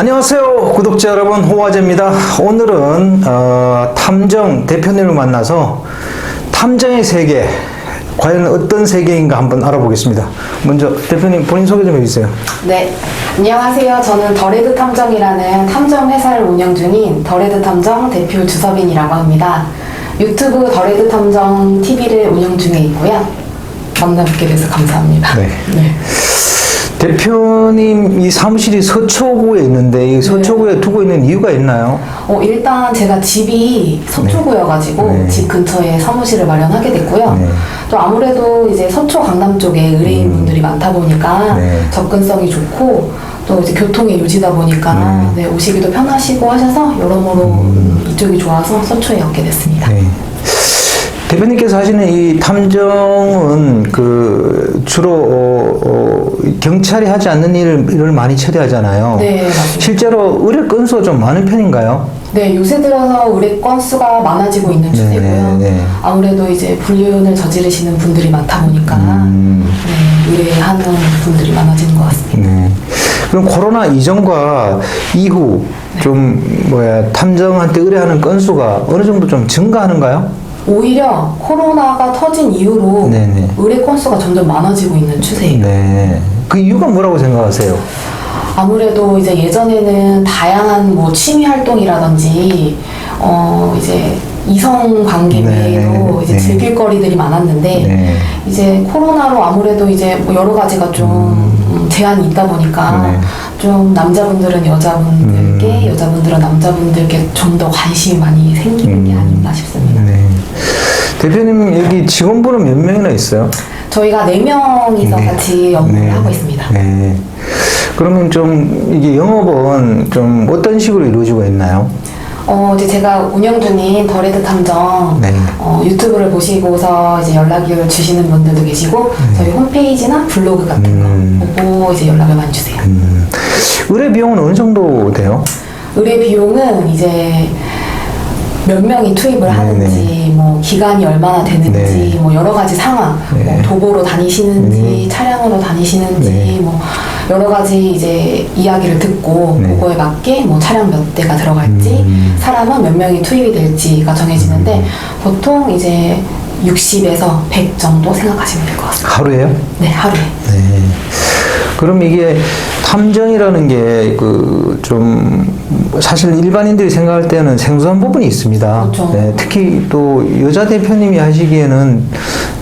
안녕하세요 구독자 여러분 호화제입니다 오늘은 어, 탐정 대표님을 만나서 탐정의 세계 과연 어떤 세계인가 한번 알아보겠습니다 먼저 대표님 본인 소개 좀 해주세요 네, 안녕하세요. 저는 더레드 탐정이라는 탐정 회사를 운영 중인 더레드 탐정 대표 주서빈이라고 합니다. 유튜브 더레드 탐정 TV를 운영 중에 있고요. 만나뵙게 돼서 감사합니다. 네. 네. 대표님 이 사무실이 서초구에 있는데 이 서초구에 두고 있는 이유가 있나요? 어, 일단 제가 집이 서초구여가지고 네. 집 근처에 사무실을 마련하게 됐고요. 네. 또 아무래도 이제 서초 강남 쪽에 의뢰인 분들이 많다 보니까 네. 접근성이 좋고 또 이제 교통의 요지다 보니까 네, 오시기도 편하시고 하셔서 여러모로 음, 이쪽이 좋아서 서초에 얻게 됐습니다. 네. 대표님께서 하시는 이 탐정은 그 주로 어, 어, 경찰이 하지 않는 일을, 일을 많이 처리하잖아요. 네, 맞습니다. 실제로 의뢰 건수가 좀 많은 편인가요? 네, 요새 들어서 의뢰 건수가 많아지고 있는 추세고요. 네, 네. 아무래도 이제 불륜을 저지르시는 분들이 많다 보니까 음. 네, 의뢰하는 분들이 많아지는 것 같습니다. 네. 그럼 코로나 이전과 이후 좀 뭐야 탐정한테 의뢰하는 건수가 어느 정도 좀 증가하는가요? 오히려 코로나가 터진 이후로 네네. 의뢰 건수가 점점 많아지고 있는 추세예요. 네. 그 이유가 뭐라고 생각하세요? 아무래도 이제 예전에는 다양한 뭐 취미 활동이라든지 어 이제 이성 관계 네, 외에도 이제 네. 즐길 거리들이 많았는데 네. 이제 코로나로 아무래도 이제 뭐 여러 가지가 좀 음, 제한이 있다 보니까 네. 좀 남자분들은 여자분들께 여자분들은 남자분들께 좀 더 관심이 많이 생기는 게 음. 아닌가 싶습니다. 네. 대표님 여기 직원분은 몇 명이나 있어요? 저희가 네 명이서 네. 같이 업무를 네. 하고 있습니다. 네. 그러면 좀 이게 영업은 좀 어떤 식으로 이루어지고 있나요? 어, 이제 제가 운영 중인 더레드 탐정 네. 어, 유튜브를 보시고서 이제 연락을 주시는 분들도 계시고 저희 홈페이지나 블로그 같은 음. 거 보고 이제 연락을 많이 주세요. 음. 의뢰 비용은 어느 정도 돼요? 의뢰 비용은 이제 몇 명이 투입을 하는지, 뭐 기간이 얼마나 되는지, 네. 뭐 여러 가지 상황, 네. 뭐 도보로 다니시는지, 차량으로 다니시는지, 네. 뭐 여러 가지 이제 이야기를 듣고 네. 그거에 맞게 뭐 차량 몇 대가 들어갈지, 음. 사람은 몇 명이 투입이 될지가 정해지는데 보통 이제 60에서 100 정도 생각하시면 될 것 같습니다. 하루에요? 네, 하루에. 네. 그럼 이게 탐정이라는 게 그 좀 사실 일반인들이 생각할 때는 생소한 부분이 있습니다. 그렇죠. 네, 특히 또 여자 대표님이 하시기에는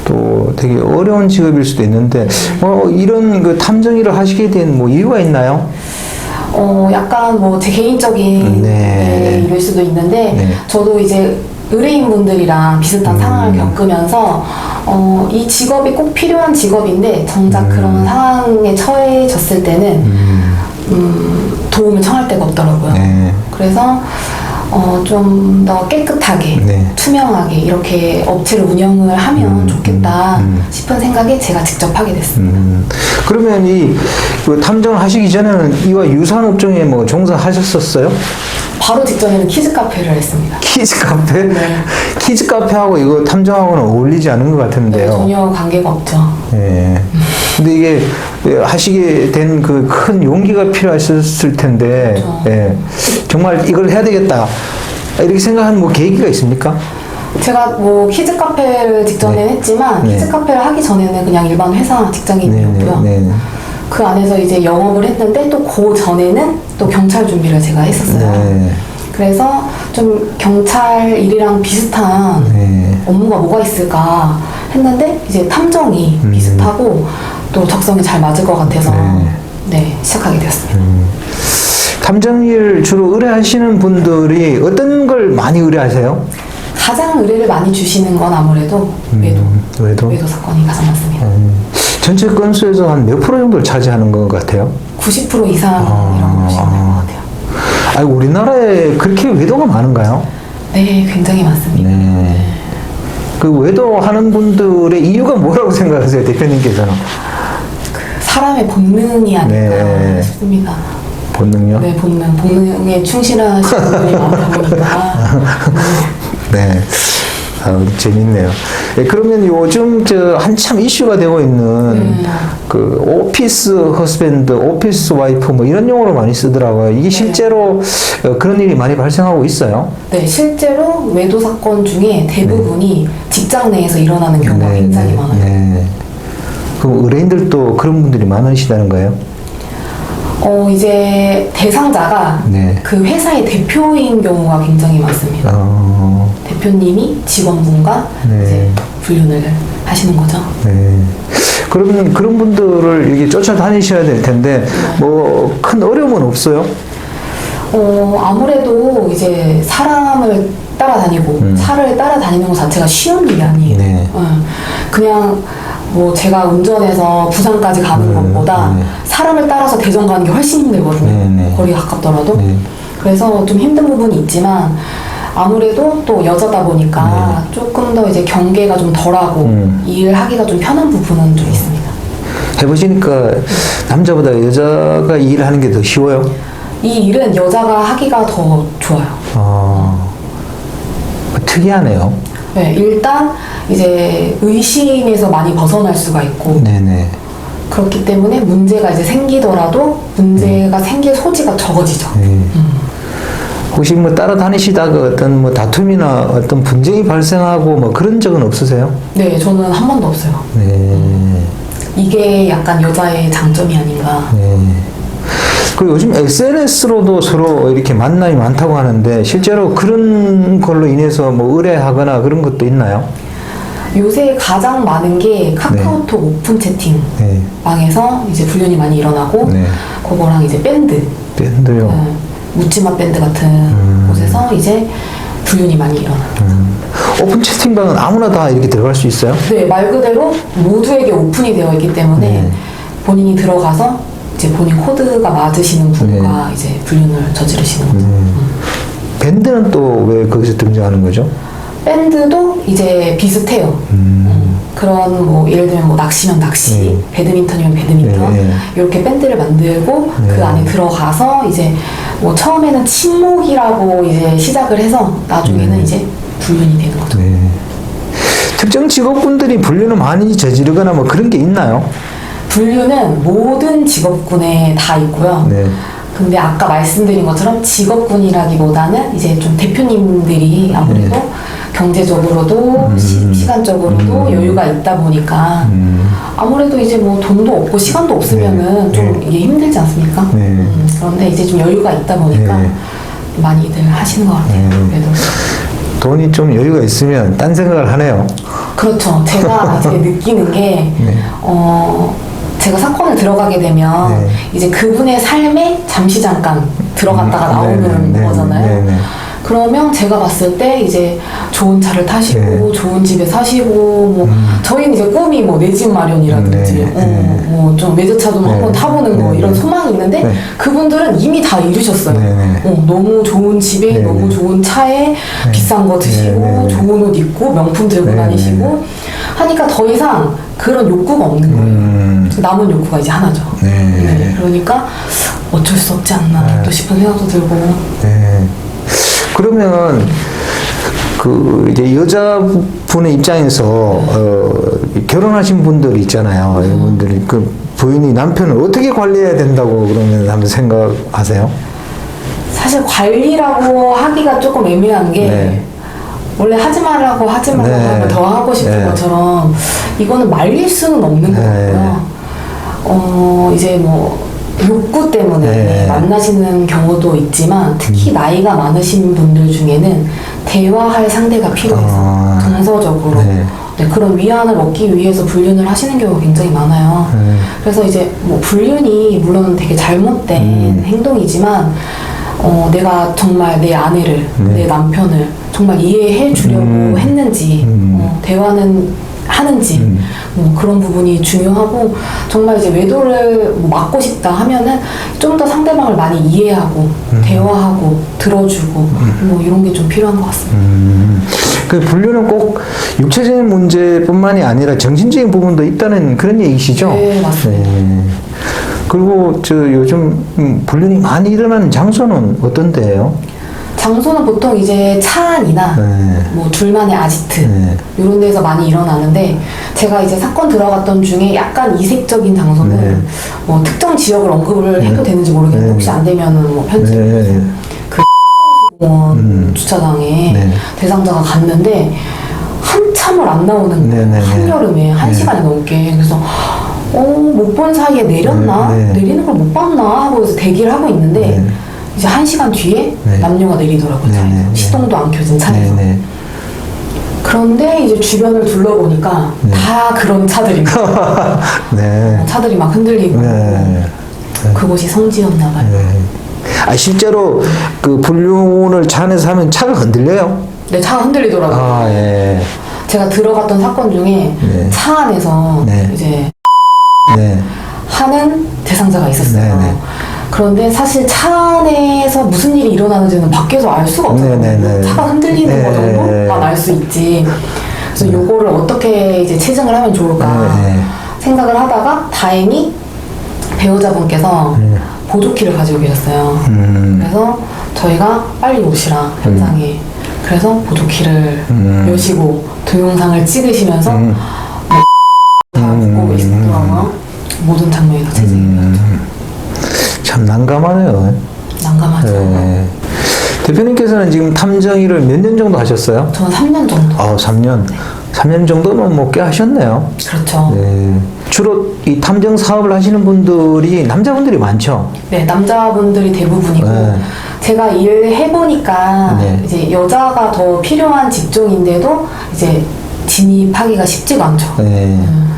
또 되게 어려운 직업일 수도 있는데 뭐 이런 그 탐정 일을 하시게 된 뭐 이유가 있나요? 어, 약간 뭐 제 개인적인 네. 네, 일일 수도 있는데, 네. 저도 이제 의뢰인분들이랑 비슷한 음. 상황을 겪으면서, 어, 이 직업이 꼭 필요한 직업인데, 정작 음. 그런 상황에 처해졌을 때는, 음, 음, 도움을 청할 데가 없더라고요. 네. 그래서, 어, 좀 더 깨끗하게, 네. 투명하게 이렇게 업체를 운영을 하면 음, 좋겠다 음, 음. 싶은 생각에 제가 직접 하게 됐습니다. 음, 그러면 이그 탐정을 하시기 전에는 이와 유사한 업종에 뭐 종사하셨었어요? 바로 직전에는 키즈 카페를 했습니다. 키즈 카페? 네. 키즈 카페하고 이거 탐정하고는 어울리지 않은 것 네, 같은데요. 전혀 관계가 없죠. 예. 근데 이게 하시게 된 그 큰 용기가 필요하셨을 텐데, 그렇죠. 예. 정말 이걸 해야 되겠다. 이렇게 생각하는 뭐 계기가 있습니까? 제가 뭐 키즈 카페를 직전에 네. 했지만 네. 키즈 카페를 하기 전에는 그냥 일반 회사 직장인이었고요. 네, 네. 그 안에서 이제 영업을 했는데 또 그 전에는 또 경찰 준비를 제가 했었어요. 네. 그래서 좀 경찰 일이랑 비슷한 네. 업무가 뭐가 있을까 했는데 이제 탐정이 음. 비슷하고 또 적성에 잘 맞을 것 같아서 네. 네, 시작하게 되었습니다. 탐정일 주로 의뢰하시는 분들이 어떤 걸 많이 의뢰하세요? 가장 의뢰를 많이 주시는 건 아무래도 외도, 음, 외도? 외도 사건이 가장 많습니다. 음, 전체 건수에서 한 몇 프로 정도를 차지하는 것 같아요? 90% 이상이라고 아. 보시면 될것 같아요. 아니, 우리나라에 그렇게 외도가 많은가요? 네, 굉장히 많습니다. 네. 그 외도하는 분들의 이유가 뭐라고 생각하세요, 대표님께서는? 사람의 본능이 아닐까 네. 싶습니다. 본능요? 네, 본능. 본능에 충실하신 분들이 많다 보니까. 네. 아, 재밌네요. 예, 그러면 요즘 저 한참 이슈가 되고 있는 네. 그 오피스 허스밴드, 오피스 와이프 뭐 이런 용어로 많이 쓰더라고요. 이게 실제로 어, 그런 일이 많이 발생하고 있어요. 네, 실제로 외도 사건 중에 대부분이 직장 내에서 일어나는 경우가 굉장히 많아요. 네. 그럼 의뢰인들도 그런 분들이 많으시다는 거예요? 어, 이제 대상자가 네. 그 회사의 대표인 경우가 굉장히 많습니다. 어, 대표님이 직원분과 네. 이제 불륜을 하시는 거죠. 네. 그러면 그런 분들을 이렇게 쫓아다니셔야 될 텐데 뭐큰 어려움은 없어요? 어, 아무래도 이제 사람을 따라다니고 음. 차를 따라다니는 것 자체가 쉬운 일이 아니에요. 네. 어, 그냥 뭐 제가 운전해서 부산까지 가는 음, 것보다 네. 사람을 따라서 대전 가는 게 훨씬 힘들거든요. 네, 네. 거리가 가깝더라도. 네. 그래서 좀 힘든 부분이 있지만 아무래도 또 여자다 보니까 조금 더 이제 경계가 좀 덜하고 네. 음. 일하기가 좀 편한 부분은 좀 있습니다. 해보시니까 남자보다 여자가 일을 하는 게 더 쉬워요? 이 일은 여자가 하기가 더 좋아요. 어, 특이하네요. 네, 일단 이제 의심에서 많이 벗어날 수가 있고 네네. 그렇기 때문에 문제가 이제 생기더라도 문제가 생길 소지가 적어지죠. 네. 혹시 뭐 따라다니시다가 어떤 뭐 다툼이나 어떤 분쟁이 발생하고 뭐 그런 적은 없으세요? 네, 저는 한 번도 없어요. 네. 이게 약간 여자의 장점이 아닌가. 네. 그리고 요즘 SNS로도 서로 이렇게 만남이 많다고 하는데 실제로 그런 걸로 인해서 뭐 의뢰하거나 그런 것도 있나요? 요새 가장 많은 게 카카오톡 오픈 채팅 네. 방에서 이제 불륜이 많이 일어나고 네. 그거랑 이제 밴드, 밴드요. 어, 묻지마 밴드 같은 음. 곳에서 이제 불륜이 많이 일어납니다. 음. 오픈 채팅방은 아무나 다 이렇게 들어갈 수 있어요? 네, 말 그대로 모두에게 오픈이 되어 있기 때문에 네. 본인이 들어가서 이제 본인 코드가 맞으시는 분과 이제 불륜을 저지르시는 거죠. 음. 밴드는 또 왜 거기서 등장하는 거죠? 밴드도 이제 비슷해요. 음, 그런 뭐 예를 들면 뭐 낚시면 낚시, 네. 배드민턴이면 배드민턴 네, 네. 이렇게 밴드를 만들고 네. 그 안에 들어가서 이제 뭐 처음에는 친목이라고 이제 시작을 해서 나중에는 이제 불륜이 되는 거죠. 네. 특정 직업군들이 분류를 많이 저지르거나 뭐 그런 게 있나요? 불륜은 모든 직업군에 다 있고요. 네. 근데 아까 말씀드린 것처럼 직업군이라기보다는 이제 좀 대표님들이 아무래도 네. 경제적으로도 시, 간적으로도 여유가 있다 보니까 음. 아무래도 이제 뭐 돈도 없고 시간도 없으면은 네. 좀 네. 이게 힘들지 않습니까? 네. 음, 그런데 이제 좀 여유가 있다 보니까 네. 많이들 하시는 것 같아요. 네. 그래도 돈이 좀 여유가 있으면 딴 생각을 하네요. 그렇죠. 제가 이제 느끼는 게 네. 어. 제가 사건을 들어가게 되면 네. 이제 그분의 삶에 잠시 잠깐 들어갔다가 음, 나오는 네, 네, 거잖아요. 네, 네. 그러면 제가 봤을 때 이제 좋은 차를 타시고 네. 음. 좋은 집에 사시고 뭐 저희는 이제 꿈이 뭐 내 집 마련이라든지 네, 네. 뭐좀 외제차도 네. 한번 타보는 거 네, 이런 네. 소망이 있는데 네. 그분들은 이미 다 이루셨어요. 네, 네. 어, 너무 좋은 집에 네, 너무 네. 좋은 차에 비싼 거 드시고 네, 네. 좋은 옷 입고 명품 들고 네, 다니시고 하니까 더 이상 그런 욕구가 없는 거예요. 음. 남은 욕구가 이제 하나죠. 네. 그러니까 어쩔 수 없지 않나 또 싶은 생각도 들고 네. 그러면 그 이제 여자분의 입장에서 어, 결혼하신 분들 있잖아요. 이분들이 그 부인이 남편을 어떻게 관리해야 된다고 그러면 한번 생각하세요? 사실 관리라고 하기가 조금 애매한 게 네. 원래 하지 말라고 하지 말라고 네. 하면 더 하고 싶은 네. 것처럼 이거는 말릴 수는 없는 것 네. 같고요. 어 이제 뭐 욕구 때문에 네. 만나시는 경우도 있지만 특히 나이가 많으신 분들 중에는 대화할 상대가 필요해서 아. 정서적으로 네. 네, 그런 위안을 얻기 위해서 불륜을 하시는 경우가 굉장히 많아요. 네. 그래서 이제 뭐 불륜이 물론 되게 잘못된 음. 행동이지만 어, 내가 정말 내 아내를 네. 내 남편을 정말 이해해 주려고 음. 했는지 음. 어, 대화는 하는지 음. 뭐 그런 부분이 중요하고 정말 이제 외도를 뭐 막고 싶다 하면은 좀 더 상대방을 많이 이해하고 음. 대화하고 들어주고 뭐 이런 게 좀 필요한 것 같습니다. 음, 그 분류는 꼭 육체적인 문제뿐만이 아니라 정신적인 부분도 있다는 그런 얘기시죠? 네, 맞습니다. 네. 그리고 저 요즘 음, 분류이 많이 일어나는 장소는 어떤 데예요? 장소는 보통 이제 차 안이나 네. 뭐 둘만의 아지트 네. 이런 데서 많이 일어나는데 제가 이제 사건 들어갔던 중에 약간 이색적인 장소는 네. 뭐 특정 지역을 언급을 해도 되는지 모르겠는데 네. 혹시 안 되면은 뭐 편집 네. 공원 음. 주차장에 네. 대상자가 갔는데 한참을 안 나오는 네, 거예요. 네, 네. 한여름에 한 네. 시간이 넘게 그래서 어, 못 본 사이에 내렸나? 네, 네. 내리는 걸 못 봤나? 하고 대기를 하고 있는데 네. 이제 한 시간 뒤에 네. 남녀가 내리더라고요. 네. 네, 네. 시동도 안 켜진 네. 차에서. 네. 그런데 이제 주변을 둘러보니까 네. 다 그런 거예요. 네. 차들이 막 흔들리고 네. 그곳이 성지였나 봐요. 네. 아 실제로 그 불륜을 차 안에서 하면 차가 흔들려요? 네, 차가 흔들리더라고요. 아 예. 제가 들어갔던 사건 중에 네. 차 안에서 네. 이제 네. 하는 대상자가 있었어요. 네, 네. 그런데 사실 차 안에서 무슨 일이 일어나는지는 밖에서 알 수가 없거든요. 네, 네, 네. 차가 흔들리는 네. 거 정도만 알 수 있지. 그래서 요거를 어떻게 이제 체증을 하면 좋을까 네, 네. 생각을 하다가 다행히 배우자분께서 보조키를 가지고 계셨어요. 음. 그래서 저희가 빨리 오시라 현장에. 그래서 보조키를 음. 여시고 동영상을 찍으시면서 음. 다 듣고 계시더라고요. 모든 장면이 다 체증이 음. 참 난감하네요. 난감하죠. 네. 대표님께서는 지금 탐정 일을 몇 년 정도 하셨어요? 저는 3년 정도. 아, 3년. 3년 정도면 뭐 꽤 하셨네요. 그렇죠. 네. 네. 주로 이 탐정 사업을 하시는 분들이 남자분들이 많죠. 네, 남자분들이 대부분이고 네. 제가 일을 해보니까 네. 이제 여자가 더 필요한 직종인데도 이제 진입하기가 쉽지가 않죠. 네. 음.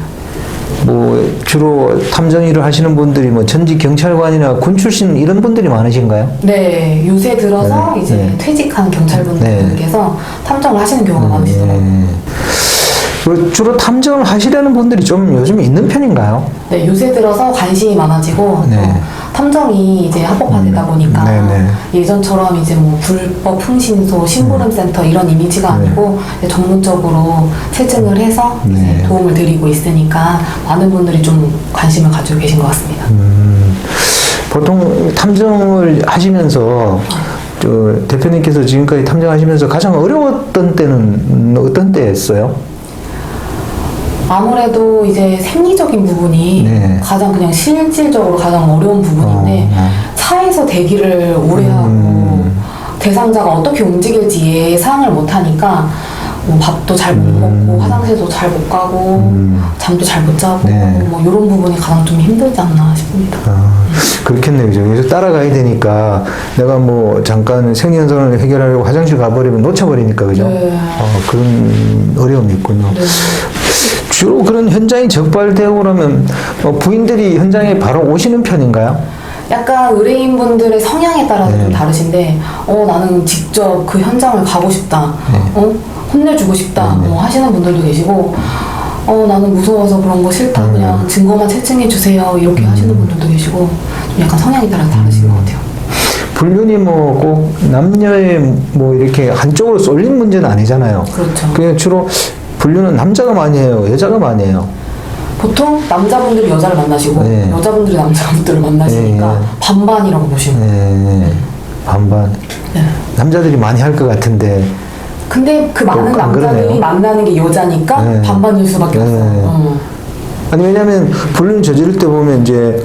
뭐 주로 탐정 일을 하시는 분들이 뭐 전직 경찰관이나 군 출신 이런 분들이 많으신가요? 네, 요새 들어서 네, 이제 네. 퇴직한 경찰분들께서 탐정을 하시는 경우가 많으시더라고요. 네. 그 주로 탐정을 하시려는 분들이 좀 요즘 있는 편인가요? 네, 요새 들어서 관심이 많아지고 네. 또 탐정이 이제 합법화되다 보니까 네, 네. 예전처럼 이제 뭐 불법 흥신소, 심부름센터 이런 이미지가 네. 아니고 이제 전문적으로 체증을 해서 네. 이제 도움을 드리고 있으니까 많은 분들이 좀 관심을 가지고 계신 것 같습니다. 음, 보통 탐정을 하시면서 저 대표님께서 지금까지 탐정하시면서 가장 어려웠던 때는 어떤 때였어요? 아무래도 이제 생리적인 부분이 네. 가장 그냥 실질적으로 가장 어려운 부분인데 어, 어. 차에서 대기를 오래 하고 음. 대상자가 어떻게 움직일지 예상을 못 하니까 뭐 밥도 잘못 먹고 화장실도 잘 못 가고 음. 잠도 잘 못 자고 네. 뭐 이런 부분이 가장 좀 힘들지 않나 싶습니다. 아, 그렇겠네요. 그죠? 그래서 따라가야 되니까 내가 뭐 잠깐 생리현상을 해결하려고 화장실 가버리면 놓쳐버리니까 그죠? 네. 어, 그런 어려움이 있군요. 네. 주로 그런 현장이 적발되고 그러면 어, 부인들이 현장에 바로 오시는 편인가요? 약간 의뢰인분들의 성향에 따라서 네. 좀 다르신데, 어, 나는 직접 그 현장을 가고 싶다. 네. 어, 혼내주고 싶다. 뭐 하시는 분들도 계시고, 어, 나는 무서워서 그런 거 싫다. 음. 그냥 증거만 채증해주세요. 이렇게 하시는 분들도 계시고, 좀 약간 성향에 따라 다르신 것 같아요. 불륜이 뭐 꼭 남녀의 뭐 이렇게 한쪽으로 쏠린 문제는 아니잖아요. 그렇죠. 그냥 주로 불륜은 남자가 많이 해요, 여자가 많이 해요. 보통 남자분들이 여자를 만나시고, 네. 여자분들이 남자분들을 만나시니까 네. 반반이라고 보시면 돼요. 네, 반반. 네. 남자들이 많이 할 것 같은데 근데 그 많은 어, 안 남자들이 그러네요. 만나는 게 여자니까 네. 반반일 수밖에 네. 없어요. 어. 아니 왜냐하면 불륜 저지를 때 보면 이제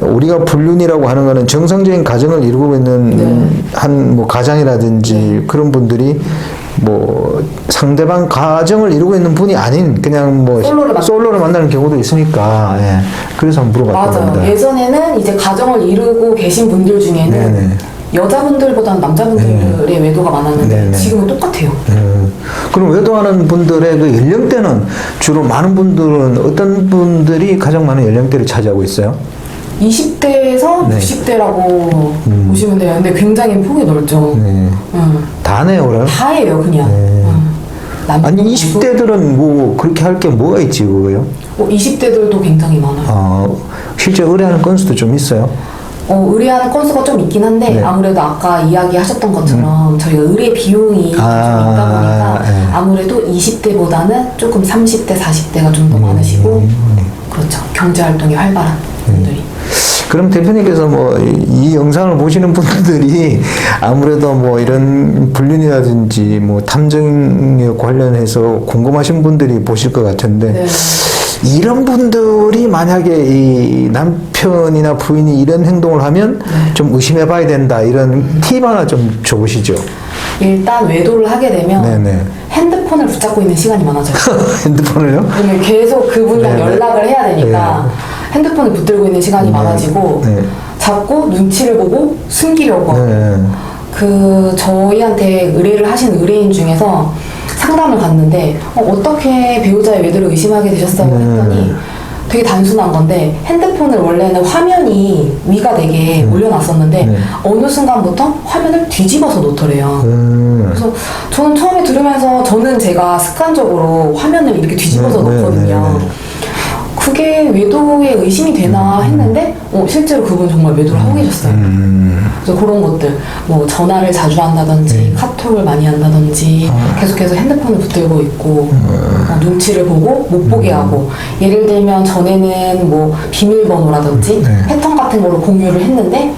우리가 불륜이라고 하는 거는 정상적인 가정을 이루고 있는 네. 한뭐 가장이라든지 그런 분들이 뭐 상대방 가정을 이루고 있는 분이 아닌 그냥 뭐 솔로를 만- 솔로를 만나는 경우도 있으니까 예. 그래서 한번 물어봤던 맞아요. 겁니다. 예전에는 이제 가정을 이루고 계신 분들 중에는 네네. 여자분들보다는 남자분들의 외도가 많았는데 네네. 지금은 똑같아요. 예. 그럼 외도하는 분들의 그 연령대는 주로 많은 분들은 어떤 분들이 가장 많은 연령대를 차지하고 있어요? 20대에서 네. 60대라고 음. 보시면 돼요. 근데 굉장히 폭이 넓죠. 네. 응. 다네요, 그럼. 다예요, 그냥. 네. 응. 남녀 아니 모두. 20대들은 뭐 그렇게 할 게 뭐가 있지 그거요? 어, 20대들도 굉장히 많아요. 어, 실제 의뢰하는 건수도 좀 있어요. 어, 의뢰하는 건수가 좀 있긴 한데 네. 아무래도 아까 이야기하셨던 것처럼 저희가 의뢰 비용이 아, 좀 있다 보니까 네. 아무래도 20대보다는 조금 30대, 40대가 좀 더 많으시고 음. 그렇죠. 경제 활동이 활발한 분들이. 그럼 대표님께서 뭐 이 영상을 보시는 분들이 아무래도 뭐 이런 불륜이라든지 뭐 탐정에 관련해서 궁금하신 분들이 보실 것 같은데 네. 이런 분들이 만약에 이 남편이나 부인이 이런 행동을 하면 네. 좀 의심해 봐야 된다 이런 팁 하나 좀 줘보시죠. 일단 외도를 하게 되면 네네. 핸드폰을 붙잡고 있는 시간이 많아져요. 핸드폰을요? 그러면 계속 그분이랑 네네. 연락을 해야 되니까 핸드폰을 붙들고 있는 시간이 네. 많아지고 네. 자꾸 눈치를 보고 숨기려고 네. 그 저희한테 의뢰를 하신 의뢰인 중에서 상담을 갔는데 어, 떻게 배우자의 외도를 의심하게 되셨어요 네. 했더니 되게 단순한 건데 핸드폰을 원래는 화면이 위가 되게 올려놨었는데 네. 어느 순간부터 화면을 뒤집어서 놓더래요. 음. 그래서 저는 처음에 들으면서 저는 제가 습관적으로 화면을 이렇게 뒤집어서 네, 네, 놓거든요. 네, 네. 그게 외도에 의심이 되나 했는데 어, 실제로 그분 정말 외도를 하고 계셨어요. 음. 그래서 그런 것들 뭐 전화를 자주 한다든지 네. 카톡을 많이 한다든지 아. 계속해서 핸드폰을 붙들고 있고 음. 어, 눈치를 보고 못 보게 하고 예를 들면 전에는 뭐 비밀번호라든지 네. 패턴 같은 거를 공유를 했는데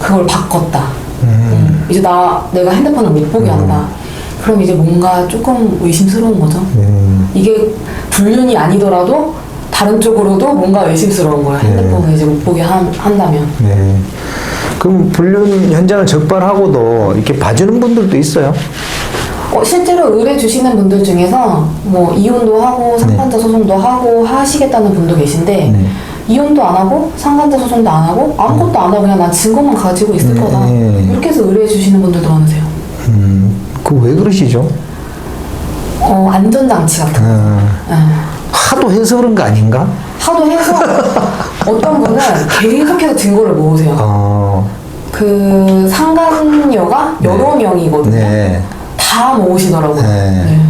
그걸 바꿨다 음, 이제 나 내가 핸드폰을 못 보게 한다 그럼 이제 뭔가 조금 의심스러운 거죠 음. 이게 불륜이 아니더라도 다른 쪽으로도 뭔가 의심스러운 거예요 네. 핸드폰을 이제 못 보게 한, 한다면 네. 그럼 불륜 현장을 적발하고도 이렇게 봐주는 분들도 있어요. 어, 실제로 의뢰 주시는 분들 중에서 뭐 이혼도 하고 상간자 소송도 하고 하시겠다는 분도 계신데 네. 이혼도 안 하고 상간자 소송도 안 하고 아무것도 안 하고 그냥 난 증거만 가지고 있을 네. 거다 이렇게 해서 의뢰 주시는 분들도 많으세요. 음. 그 왜 그러시죠? 어, 안전장치 같은 거. 어, 예. 하도 해서 그런 거 아닌가? 하도 해서 어떤 분은 계속해서 증거를 모으세요. 어. 그 상간녀가 여러 명이거든요. 네. 다 모으시더라고요. 네. 네.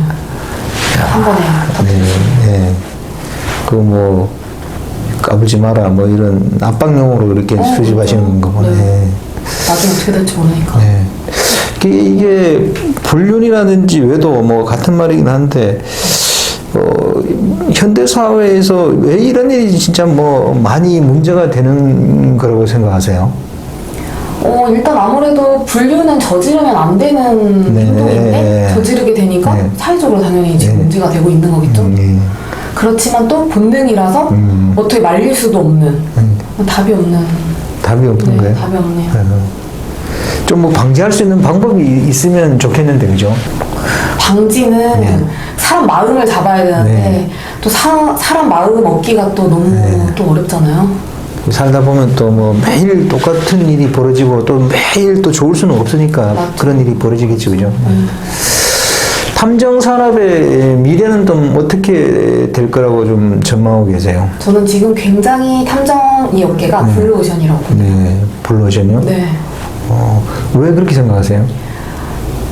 한 번에. 네. 네. 그뭐 까불지 마라 뭐 이런 압박용으로 이렇게 어, 수집하시는 그렇죠. 거구나. 네. 네. 나중에 어떻게 될지 모르니까. 네. 이게, 이게 불륜이라든지 외도 뭐 같은 말이긴 한데 어, 현대 사회에서 왜 이런 일이 진짜 뭐 많이 문제가 되는 거라고 생각하세요? 어, 일단 아무래도 불륜은 저지르면 안 되는 네. 행동인데 저지르게 되니까 네. 사회적으로 당연히 지금 네. 문제가 되고 있는 거겠죠. 음, 그렇지만 또 본능이라서 음. 어떻게 말릴 수도 없는 음, 답이 없는 답이 없는 네, 거예요? 답이 없네요. 좀뭐 방지할 수 있는 방법이 있으면 좋겠는데 그죠? 방지는 네. 사람 마음을 잡아야 되는데 네. 또 사, 사람 마음 얻기가 또 너무 네. 또 어렵잖아요. 살다 보면 또 뭐 매일 똑같은 일이 벌어지고 또 매일 또 좋을 수는 없으니까 맞죠. 그런 일이 벌어지겠죠, 그죠? 음. 탐정 산업의 미래는 좀 어떻게 될 거라고 좀 전망하고 계세요? 저는 지금 굉장히 탐정 이 업계가 블루오션이라고. 네, 블루오션이요? 네. 어, 왜 그렇게 생각하세요?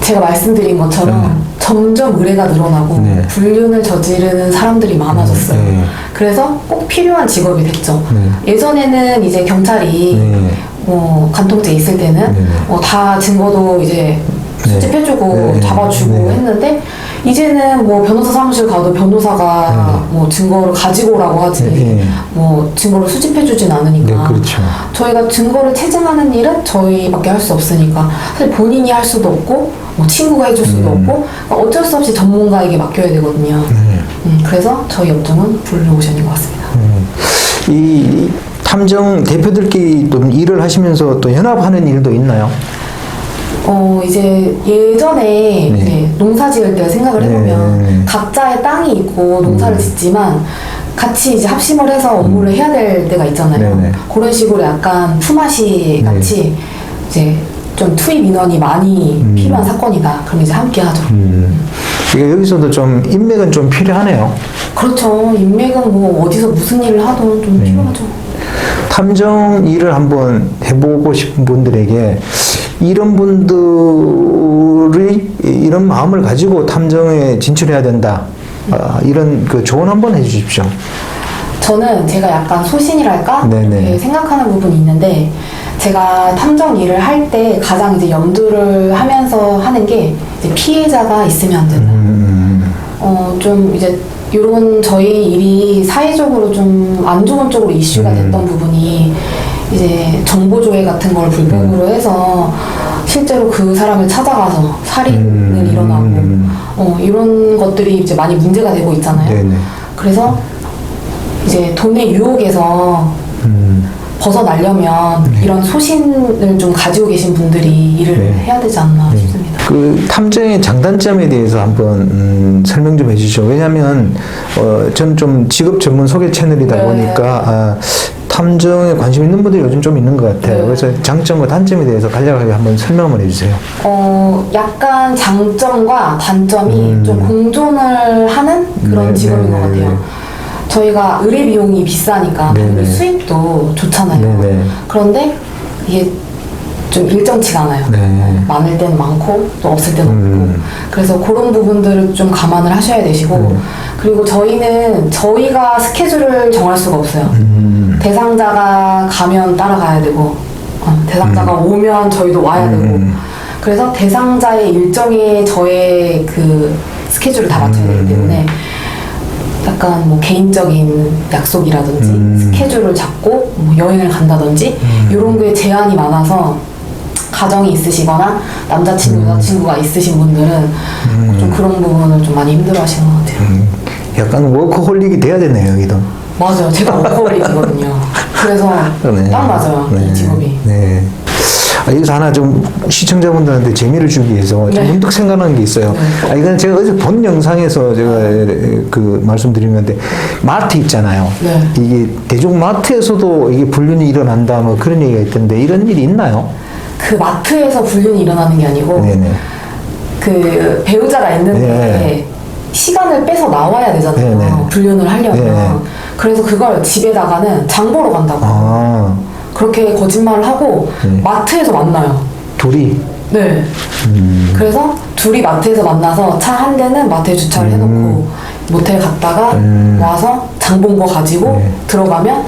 제가 말씀드린 것처럼 점점 의뢰가 늘어나고 네. 불륜을 저지르는 사람들이 많아졌어요. 네. 그래서 꼭 필요한 직업이 됐죠. 네. 예전에는 이제 경찰이 네. 뭐 간통죄 있을 때는 네. 뭐 다 증거도 이제 네. 수집해주고 네. 잡아주고 네. 했는데 이제는 뭐 변호사 사무실 가도 변호사가 뭐 증거를 가지고 오라고 하지 네. 뭐 증거를 수집해주진 않으니까 네, 그렇죠. 저희가 증거를 체증하는 일은 저희밖에 할 수 없으니까 사실 본인이 할 수도 없고 뭐 친구가 해줄 수도 음. 없고 그러니까 어쩔 수 없이 전문가에게 맡겨야 되거든요. 네. 음, 그래서 저희 업종은 블루오션인 것 같습니다. 음. 이 탐정 대표들끼리 또 일을 하시면서 또 연합하는 일도 있나요? 어 이제 예전에 네. 이제 농사 지을 때 생각을 해보면 네. 각자의 땅이 있고 농사를 음. 짓지만 같이 이제 합심을 해서 업무를 해야 될 때가 있잖아요. 네네. 그런 식으로 약간 품앗이 네. 같이 이제 좀 투입 인원이 많이 음. 필요한 사건이다. 그럼 이제 함께 하죠. 음. 이게 여기서도 좀 인맥은 좀 필요하네요. 그렇죠. 인맥은 뭐 어디서 무슨 일을 하든 좀 네. 필요하죠. 탐정 일을 한번 해보고 싶은 분들에게 이런 분들이 이런 마음을 가지고 탐정에 진출해야 된다. 아, 이런 그 조언 한번 해주십시오. 저는 제가 약간 소신이랄까 네네. 생각하는 부분이 있는데 제가 탐정 일을 할 때 가장 이제 염두를 하면서 하는 게 피해자가 있으면 안 된다. 음, 어, 좀 이제 이런 저희 일이 사회적으로 좀 안 좋은 쪽으로 이슈가 음. 됐던 부분이 이제 정보 조회 같은 걸 불법으로 해서 실제로 그 사람을 찾아가서 살인을 음. 일어나고 어, 이런 것들이 이제 많이 문제가 되고 있잖아요. 네네. 그래서 이제 돈의 유혹에서 음, 벗어나려면 이런 소신을 좀 가지고 계신 분들이 일을 네. 해야 되지 않나 네. 싶습니다. 그 탐정의 장단점에 대해서 한번 음, 설명 좀 해주시죠. 왜냐하면 어, 저는 좀 직업 전문 소개 채널이다 네. 보니까 아, 탐정에 관심 있는 분들이 요즘 좀 있는 것 같아요. 네. 그래서 장점과 단점에 대해서 간략하게 한번 설명을 해주세요. 어, 약간 장점과 단점이 음. 좀 공존을 하는 그런 네, 직업인 네, 것 네, 같아요. 네. 저희가 의뢰 비용이 비싸니까 네, 네. 수입도 좋잖아요. 네, 네. 그런데 이게 좀 일정치가 않아요. 네. 많을 때는 많고 또 없을 때는 음. 없고 그래서 그런 부분들을 좀 감안을 하셔야 되시고 음. 그리고 저희는 저희가 스케줄을 정할 수가 없어요. 음, 대상자가 가면 따라가야 되고 어, 대상자가 오면 저희도 와야 되고 음. 그래서 대상자의 일정에 저의 그 스케줄을 다 맞춰야 되기 음. 때문에 약간 뭐 개인적인 약속이라든지 음. 스케줄을 잡고 뭐 여행을 간다든지 음. 이런 게 제한이 많아서 가정이 있으시거나 남자친구 음. 여자친구가 있으신 분들은 좀 그런 부분을 좀 많이 힘들어하시는 것 같아요. 음, 약간 워커홀릭이 돼야 되네요, 여기도. 맞아요. 제가 워커홀릭이거든요. 그래서 네. 딱 맞아요. 네. 이 직업이. 네. 아, 여기서 하나 좀 시청자분들한테 재미를 주기 위해서 좀 네. 문득 생각나는 게 있어요. 네. 아, 이건 제가 어제 본 영상에서 제가 그 말씀드린 건데, 마트 있잖아요. 네. 이게 대중마트에서도 이게 불륜이 일어난다, 뭐 그런 얘기가 있던데, 이런 일이 있나요? 그 마트에서 불륜이 일어나는 게 아니고 네네. 그 배우자가 있는데 네. 시간을 빼서 나와야 되잖아요. 네네. 불륜을 하려면. 네. 그래서 그걸 집에다가는 장 보러 간다고. 아, 그렇게 거짓말을 하고 네. 마트에서 만나요. 둘이. 네. 음, 그래서 둘이 마트에서 만나서 차 한 대는 마트에 주차를 해놓고 모텔 갔다가 음. 와서 장 본 거 가지고 네. 들어가면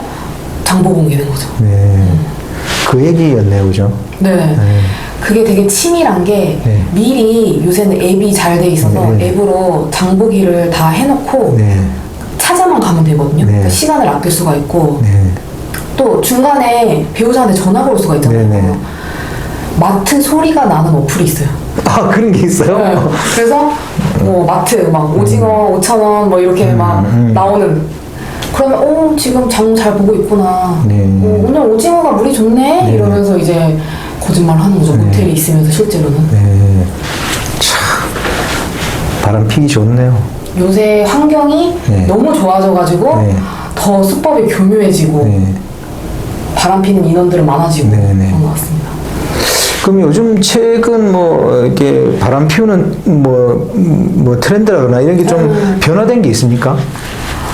장보 공개된 거죠. 네. 그 얘기였네요, 그죠? 네. 네. 그게 되게 치밀한 게 네. 미리 요새는 앱이 잘 돼 있어서 네. 앱으로 장보기를 다 해놓고 네. 찾아만 가면 되거든요. 네. 그러니까 시간을 아낄 수가 있고 네. 또 중간에 배우자한테 전화 걸 수가 있잖아요. 네, 네. 마트 소리가 나는 어플이 있어요. 아, 그런 게 있어요? 네. 그래서 뭐 마트 막 오징어 5천 원뭐 이렇게 막 음. 나오는 그러면 어 지금 장 잘 보고 있구나. 네. 어, 오늘 오징어가 물이 좋네 네. 이러면서 이제 거짓말 하는 거죠. 모텔에 있으면서 실제로는. 네. 참, 바람 피기 좋네요. 요새 환경이 네. 너무 좋아져가지고 네. 더 수법이 교묘해지고 네. 바람 피는 인원들은 많아지고 네, 네. 그런 것 같습니다. 그럼 요즘 최근 뭐 이렇게 바람 피우는 뭐, 음, 뭐 트렌드라거나 이런 게 좀 음. 변화된 게 있습니까?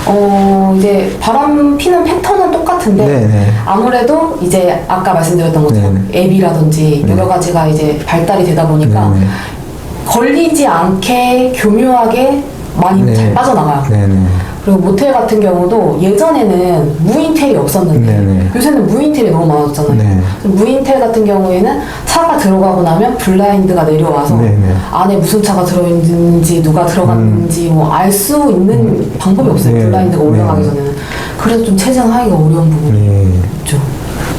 어 이제 바람 피는 패턴은 똑같은데 네, 네. 아무래도 이제 아까 말씀드렸던 것처럼 네, 앱이라든지 여러 가지가 이제 발달이 되다 보니까 네, 네. 걸리지 않게 교묘하게 많이 네. 잘 빠져나가요. 네, 네. 그리고 모텔 같은 경우도 예전에는 무인텔이 없었는데 네네. 요새는 무인텔이 너무 많아졌잖아요. 네. 무인텔 같은 경우에는 차가 들어가고 나면 블라인드가 내려와서 네네. 안에 무슨 차가 들어있는지 누가 들어갔는지 뭐 알 수 있는 방법이 없어요. 네. 블라인드가 올라가기 네. 전에는. 그래서 좀 체증하기가 어려운 부분이 네. 있죠.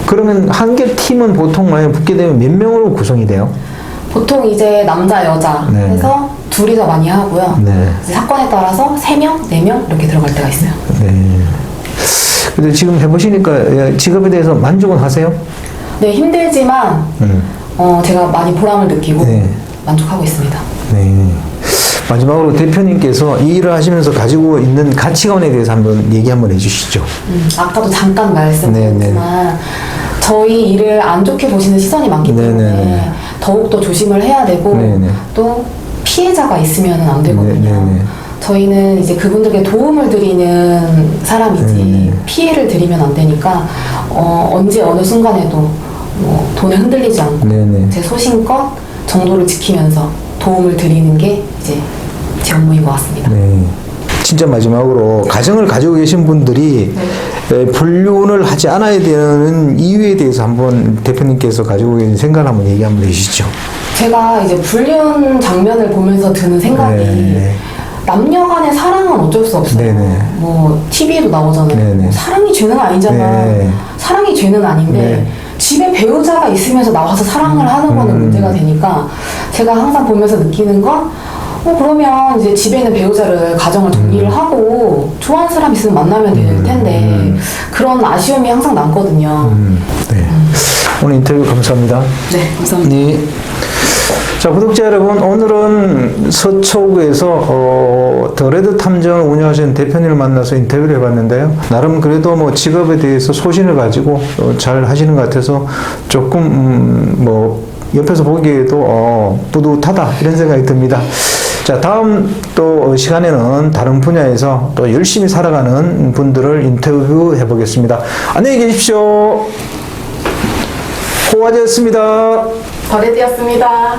그러면 한 개 팀은 보통 만약 붙게 되면 몇 명으로 구성이 돼요? 보통 이제 남자 여자 네. 해서 둘이서 많이 하고요. 네. 사건에 따라서 세 명, 네 명 이렇게 들어갈 때가 있어요. 네. 근데 지금 해보시니까 예, 직업에 대해서 만족은 하세요? 네 힘들지만 음. 어, 제가 많이 보람을 느끼고 네. 만족하고 있습니다. 네. 마지막으로 대표님께서 이 일을 하시면서 가지고 있는 가치관에 대해서 한번 얘기 한번 해주시죠. 음, 아까도 잠깐 네, 말씀드렸지만 저희 일을 안 좋게 보시는 시선이 많기 네, 때문에 네, 네. 더욱더 조심을 해야 되고 네, 네. 또 피해자가 있으면 안 되거든요. 네, 네, 네. 저희는 이제 그분들께 도움을 드리는 사람이지 네, 네. 피해를 드리면 안 되니까 어, 언제 어느 순간에도 뭐 돈에 흔들리지 않고 네, 네. 제 소신껏 정도를 지키면서 도움을 드리는 게 이제 제 업무인 것 같습니다. 네. 진짜 마지막으로 가정을 가지고 계신 분들이 네. 에, 불륜을 하지 않아야 되는 이유에 대해서 한번 대표님께서 가지고 계신 생각을 한번 얘기 한번 해주시죠. 제가 이제 불륜 장면을 보면서 드는 생각이 네. 남녀 간의 사랑은 어쩔 수 없어요. 네네. 뭐 TV에도 나오잖아요. 네네. 뭐 사랑이 죄는 아니잖아. 네. 사랑이 죄는 아닌데 네. 집에 배우자가 있으면서 나와서 사랑을 하는 거는 음. 문제가 되니까 제가 항상 보면서 느끼는 건 어, 그러면 이제 집에 있는 배우자를 가정을 정리를 하고 좋아하는 사람 있으면 만나면 될 텐데 음. 그런 아쉬움이 항상 남거든요. 음, 네. 오늘 인터뷰 감사합니다. 네, 감사합니다. 네. 자, 구독자 여러분, 오늘은 서초구에서 어, 더 레드 탐정을 운영하시는 대표님을 만나서 인터뷰를 해봤는데요. 나름 그래도 뭐 직업에 대해서 소신을 가지고 어, 잘 하시는 것 같아서 조금 음, 뭐 옆에서 보기에도 어, 뿌듯하다 이런 생각이 듭니다. 자, 다음 또 시간에는 다른 분야에서 또 열심히 살아가는 분들을 인터뷰해 보겠습니다. 안녕히 계십시오. 호화제였습니다. 더레드였습니다.